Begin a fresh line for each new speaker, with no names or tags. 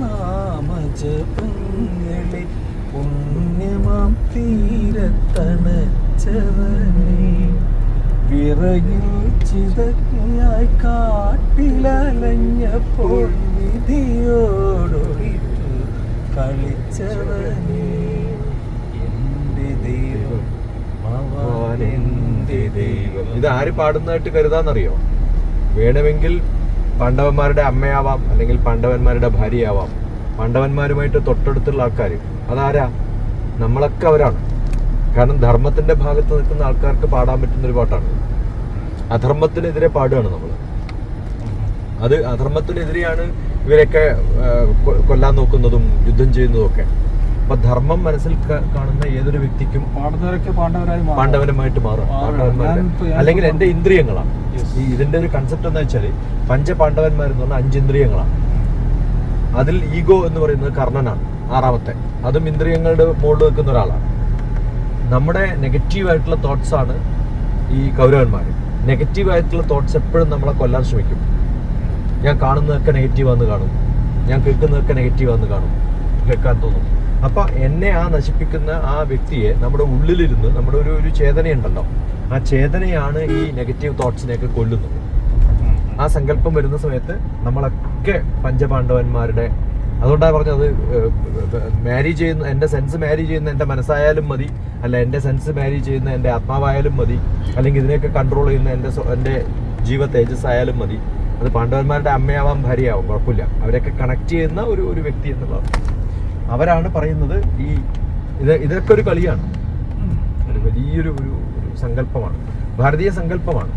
നാമജപങ്ങളെ പുണ്യമാം തീരത്തണച്ചവനെ. പിറകിൽ ചിതയായി കാട്ടിലലഞ്ഞപ്പോൾ വിധിയോടൊളിച്ചു കളിച്ചവനെ. എന്റെ ദൈവം
ഇത് ആര് പാടുന്നതായിട്ട് കരുതാന്നറിയോ? വേണമെങ്കിൽ പാണ്ഡവന്മാരുടെ അമ്മയാവാം അല്ലെങ്കിൽ പാണ്ഡവന്മാരുടെ ഭാര്യയാവാം. പാണ്ഡവന്മാരുമായിട്ട് തൊട്ടടുത്തുള്ള ആൾക്കാർ അതാരാ? നമ്മളൊക്കെ അവരാണ്. കാരണം ധർമ്മത്തിന്റെ ഭാഗത്ത് നിൽക്കുന്ന ആൾക്കാർക്ക് പാടാൻ പറ്റുന്ന ഒരു പാട്ടാണ്. അധർമ്മത്തിനെതിരെ പാടുകയാണ് നമ്മൾ അത് അധർമ്മത്തിനെതിരെയാണ് ഇവരൊക്കെ കൊല്ലാൻ നോക്കുന്നതും യുദ്ധം ചെയ്യുന്നതും ഒക്കെ. അപ്പൊ ധർമ്മം മനസ്സിൽ കാണുന്ന ഏതൊരു വ്യക്തിക്കും
പാണ്ഡവരമായിട്ട് മാറും.
അല്ലെങ്കിൽ എന്റെ ഇന്ദ്രിയങ്ങളാണ്. ഈ ഇതിന്റെ ഒരു കൺസെപ്റ്റ് എന്ന് വെച്ചാൽ പഞ്ചപാണ്ഡവന്മാർ എന്ന് പറഞ്ഞാൽ അഞ്ച് ഇന്ദ്രിയങ്ങളാണ്. അതിൽ ഈഗോ എന്ന് പറയുന്നത് കർണനാണ് ആറാമത്തെ. അതും ഇന്ദ്രിയങ്ങളുടെ മുകളിൽ വെക്കുന്ന ഒരാളാണ്. നമ്മുടെ നെഗറ്റീവ് ആയിട്ടുള്ള തോട്ട്സ് ആണ് ഈ കൗരവന്മാർ നെഗറ്റീവ് ആയിട്ടുള്ള തോട്ട്സ് എപ്പോഴും നമ്മളെ കൊല്ലാൻ ശ്രമിക്കും. ഞാൻ കാണുന്നതൊക്കെ നെഗറ്റീവാന്ന് കാണും. ഞാൻ കേൾക്കുന്നതൊക്കെ നെഗറ്റീവാന്ന് കാണും. കേൾക്കാൻ തോന്നും. അപ്പൊ എന്നെ ആ നശിപ്പിക്കുന്ന ആ വ്യക്തിയെ നമ്മുടെ ഉള്ളിലിരുന്ന് നമ്മുടെ ഒരു ഒരു ചേതനയുണ്ടല്ലോ. ആ ചേതനയാണ് ഈ നെഗറ്റീവ് തോട്ട്സിനെയൊക്കെ കൊല്ലുന്നത്. ആ സങ്കല്പം വരുന്ന സമയത്ത് നമ്മളൊക്കെ പഞ്ചപാണ്ഡവന്മാരുടെ അതുകൊണ്ടാണ് പറഞ്ഞത് മാരി ചെയ്യുന്ന എന്റെ സെൻസ് മാരി ചെയ്യുന്ന എന്റെ മനസ്സായാലും മതി. അല്ല എന്റെ സെൻസ് മാരി ചെയ്യുന്ന എന്റെ ആത്മാവായാലും മതി. അല്ലെങ്കിൽ ഇതിനെയൊക്കെ കൺട്രോൾ ചെയ്യുന്ന എന്റെ എന്റെ എന്റെ ജീവ തേജസ് ആയാലും മതി. അത് പാണ്ഡവന്മാരുടെ അമ്മയാവാം ഭാര്യയാവാം കുഴപ്പമില്ല. അവരൊക്കെ കണക്ട് ചെയ്യുന്ന ഒരു ഒരു വ്യക്തി എന്നുള്ളത് അവരാണ് പറയുന്നത് ഈ ഇത് ഇതൊക്കെ ഒരു കളിയാണ്. വലിയൊരു ഒരു സങ്കല്പമാണ്. ഭാരതീയ സങ്കല്പമാണ്.